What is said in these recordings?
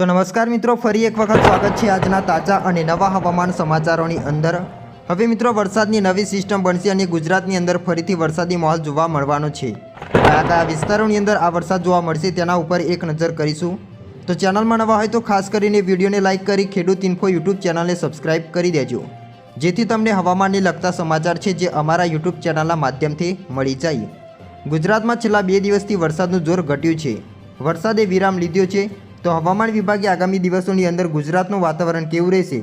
તો નમસ્કાર મિત્રો, ફરી એક વખત સ્વાગત છે આજના તાજા અને નવા હવામાન સમાચારોની અંદર. હવે મિત્રો, વરસાદની નવી સિસ્ટમ બનશે અને ગુજરાતની અંદર ફરીથી વરસાદી માહોલ જોવા મળવાનો છે. કયા કયા વિસ્તારોની અંદર આ વરસાદ જોવા મળશે તેના ઉપર એક નજર કરીશું. તો ચેનલમાં નવા હોય તો ખાસ કરીને વિડીયોને લાઇક કરી ખેડૂત ઇન્ફો યુટ્યુબ ચેનલને સબસ્ક્રાઇબ કરી દેજો. જેથી તમને હવામાનને લગતા સમાચાર છે જે અમારા યુટ્યુબ ચેનલના માધ્યમથી મળી જાય. ગુજરાતમાં છેલ્લા બે દિવસથી વરસાદનું જોર ઘટ્યું છે. વરસાદે વિરામ લીધો છે. તો હવામાન વિભાગે આગામી દિવસોની અંદર ગુજરાતનું વાતાવરણ કેવું રહેશે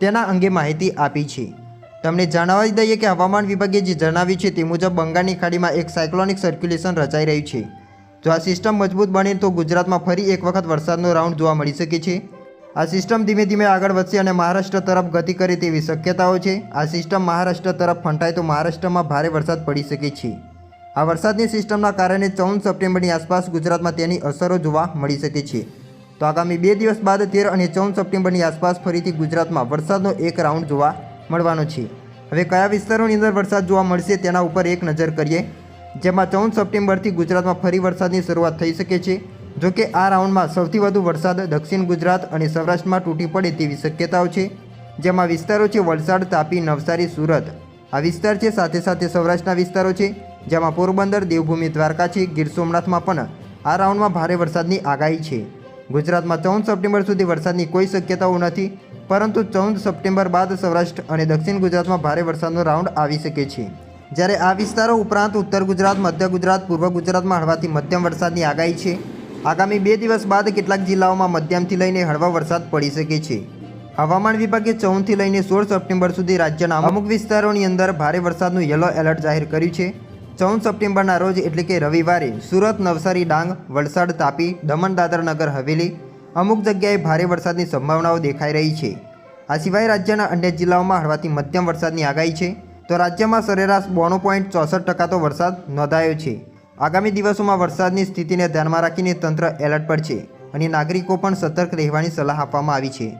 તેના અંગે માહિતી આપી છે. તમને જણાવી દઈએ કે હવામાન વિભાગે જે જણાવ્યું છે તે મુજબ બંગાળની ખાડીમાં એક સાયક્લોનિક સર્ક્યુલેશન રચાઈ રહ્યું છે. જો આ સિસ્ટમ મજબૂત બને તો ગુજરાતમાં ફરી એક વખત વરસાદનો રાઉન્ડ જોવા મળી શકે છે. આ સિસ્ટમ ધીમે ધીમે આગળ વધશે અને મહારાષ્ટ્ર તરફ ગતિ કરે તેવી શક્યતાઓ છે. આ સિસ્ટમ મહારાષ્ટ્ર તરફ ફંટાય તો મહારાષ્ટ્રમાં ભારે વરસાદ પડી શકે છે. આ વરસાદની સિસ્ટમના કારણે ચૌદ સપ્ટેમ્બરની આસપાસ ગુજરાતમાં તેની અસરો જોવા મળી શકે છે. તો આગામી બે દિવસ બાદ તેર અને ચૌદ સપ્ટેમ્બરની આસપાસ ફરીથી ગુજરાતમાં વરસાદનો એક રાઉન્ડ જોવા મળવાનો છે. હવે કયા વિસ્તારોની અંદર વરસાદ જોવા મળશે તેના ઉપર એક નજર કરીએ. જેમાં ચૌદ સપ્ટેમ્બરથી ગુજરાતમાં ફરી વરસાદની શરૂઆત થઈ શકે છે. જો કે આ રાઉન્ડમાં સૌથી વધુ વરસાદ દક્ષિણ ગુજરાત અને સૌરાષ્ટ્રમાં તૂટી પડે તેવી શક્યતાઓ છે. જેમાં વિસ્તારો છે વલસાડ, તાપી, નવસારી, સુરત. આ વિસ્તાર છે સાથે સાથે સૌરાષ્ટ્રના વિસ્તારો છે. જેમાં પોરબંદર, દેવભૂમિ, દ્વારકા છે, ગીર સોમનાથમાં પણ આ રાઉન્ડમાં ભારે વરસાદની આગાહી છે. ગુજરાતમાં ચૌદ સપ્ટેમ્બર સુધી વરસાદની કોઈ શક્યતાઓ નથી, પરંતુ ચૌદ સપ્ટેમ્બર બાદ સૌરાષ્ટ્ર અને દક્ષિણ ગુજરાતમાં ભારે વરસાદનો રાઉન્ડ આવી શકે છે. જ્યારે આ વિસ્તારો ઉપરાંત ઉત્તર ગુજરાત, મધ્ય ગુજરાત, પૂર્વ ગુજરાતમાં હળવાથી મધ્યમ વરસાદની આગાહી છે. આગામી બે દિવસ બાદ કેટલાક જિલ્લાઓમાં મધ્યમથી લઈને હળવા વરસાદ પડી શકે છે. હવામાન વિભાગે ચૌદથી લઈને સોળ સપ્ટેમ્બર સુધી રાજ્યના અમુક વિસ્તારોની અંદર ભારે વરસાદનું યલો એલર્ટ જાહેર કર્યું છે. ચૌદ સપ્ટેમ્બરના રોજ, એટલે કે રવિવારે, સુરત, નવસારી, ડાંગ, વલસાડ, તાપી દમણ દાદર નગર, હવેલી અમુક જગ્યાએ ભારે વરસાદની સંભાવનાઓ દેખાઈ રહી છે. આ સિવાય રાજ્યના અન્ય જિલ્લાઓમાં હળવાથી મધ્યમ વરસાદની આગાહી છે. તો રાજ્યમાં સરેરાશ બોણું પોઈન્ટ ચોસઠ ટકા તો વરસાદ નોંધાયો છે. આગામી દિવસોમાં વરસાદની સ્થિતિને ધ્યાનમાં રાખીને તંત્ર એલર્ટ પર છે અને નાગરિકો પણ સતર્ક રહેવાની સલાહ આપવામાં આવી છે.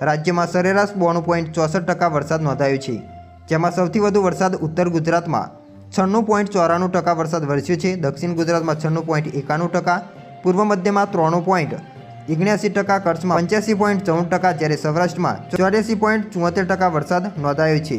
રાજ્યમાં સરેરાશ બોણું પોઈન્ટ ચોસઠ ટકા વરસાદ નોંધાયો છે. જેમાં સૌથી વધુ વરસાદ ઉત્તર ગુજરાતમાં છન્નું પોઈન્ટ ચોરાણું ટકા વરસાદ વરસ્યો છે. દક્ષિણ ગુજરાતમાં છન્નું પોઈન્ટ એકાણું ટકા, પૂર્વ મધ્યમાં ત્રાણું પોઈન્ટ ઓગણ્યાસી ટકા, કચ્છમાં પંચ્યાસી પોઈન્ટ ચૌદ ટકા, જ્યારે સૌરાષ્ટ્રમાં ચોર્યાસી પોઈન્ટ ચુંમોતેર ટકા વરસાદ નોંધાયો છે.